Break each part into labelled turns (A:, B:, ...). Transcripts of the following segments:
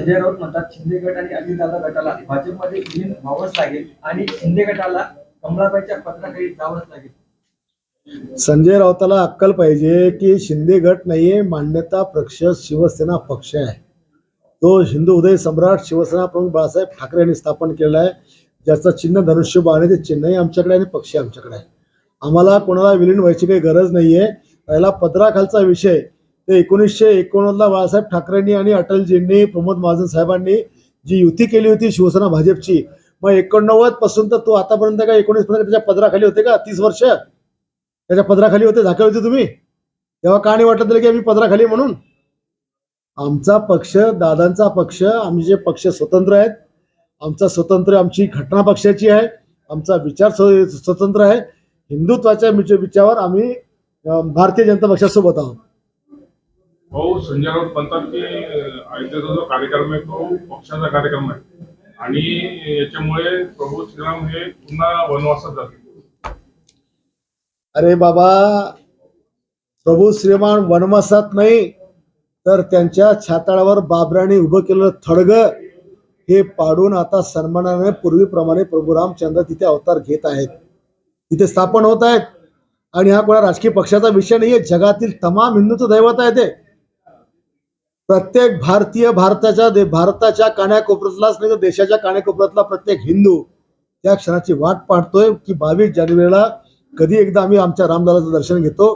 A: संजय राऊत म्हणतात शिंदे गट आणि अजितदादा गटाला भाजपमध्ये विलीन व्हावंच लागेल आणि शिंदे गटाला कमलाबाईच्या पत्राकडे जावंच लागेल.
B: संजय राऊताला अक्कल पाहिजे की शिंदे गट नाहीये मान्यता पक्ष शिवसेना पक्ष आहे. तो हिंदू उदय सम्राट शिवसेना प्रमुख बाळासाहेब ठाकरे यांनी स्थापन केलेला आहे. ज्याचं चिन्ह धनुष्यबाण आहे ते चिन्हही आमच्याकडे आणि पक्ष आमच्याकडे आहे. आम्हाला कोणाला विलीन व्हायची काही गरज नाहीये. पहिला पदराखालचा विषय ते एकोणीसशे एकोणनव्वदला बाळासाहेब ठाकरेंनी आणि अटलजींनी प्रमोद महाजन साहेबांनी जी युती केली होती शिवसेना भाजपची मग एकोणनव्वदपासून तर तो आतापर्यंत काय एकोणीस पर्यंत त्याच्या पदराखाली होते का? तीस वर्ष? त्याच्या पदराखाली होते? झाके होते तुम्ही? तेव्हा का नाही वाटत की आम्ही पदराखाली म्हणून? आमचा पक्ष दादांचा पक्ष आमचे जे पक्ष स्वतंत्र आहेत आमचा स्वतंत्र आमची घटना पक्षाची आहे आमचा विचार स्वतंत्र आहे हिंदुत्वाच्या विचारावर आम्ही भारतीय जनता पक्षासोबत आहोत.
C: भाऊ संजय राऊत म्हणतात की अयोध्येचा जो कार्यक्रम आहे तो पक्षाचा कार्यक्रम आहे. आणि याच्यामुळे प्रभू श्रीराम हे पुन्हा वनवासात जातील.
B: अरे बाबा प्रभू श्रीमान वनवासात नाही तर त्यांच्या छाताळावर बाबराने उभं केलेलं थडग हे पाडून आता सन्मानाने पूर्वीप्रमाणे प्रभू रामचंद्र तिथे अवतार घेत आहेत. तिथे स्थापन होत आहेत. आणि हा कोणा राजकीय पक्षाचा विषय नाहीये. जगातील तमाम हिंदूचं दैवत आहे ते. प्रत्येक भारतीय भारताच्या दे भारताच्या कानाकोपऱ्यातलाच नाही तर देशाच्या कानाकोपऱ्यातला प्रत्येक हिंदू त्या क्षणाची वाट पाहतोय की बावीस जानेवारीला कधी एकदा आम्ही आमच्या रामलालाचं दर्शन घेतो.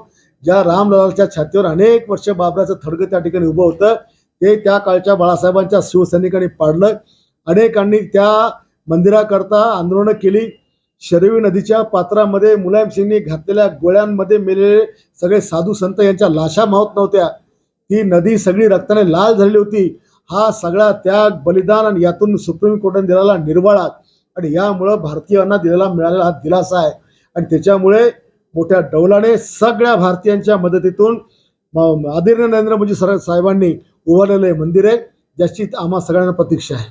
B: ज्या रामलालाच्या छातीवर अनेक वर्ष बाबराचं थडगं त्या ठिकाणी उभं होतं. ते त्या काळच्या बाळासाहेबांच्या शिवसैनिकांनी पाडलं. अनेकांनी त्या मंदिराकरता आंदोलनं केली. शरवी नदीच्या पात्रामध्ये मुलायमसिंगनी घातलेल्या गोळ्यांमध्ये मेलेले सगळे साधू संत यांच्या लाशा मावत नव्हत्या. ही नदी सगळी रक्ताने लाल झालेली होती. हा सगळा त्याग बलिदान आणि यातून सुप्रीम कोर्टाने दिलेला निर्वाळा आणि यामुळं भारतीयांना दिलेला मिळालेला हा दिलासा आहे. आणि त्याच्यामुळे मोठ्या डौलाने सगळ्या भारतीयांच्या मदतीतून म- आदरणीय नरेंद्र मोदी सर साहेबांनी उभारलेलं हे मंदिर आहे. ज्याची आम्हा सगळ्यांना प्रतीक्षा आहे.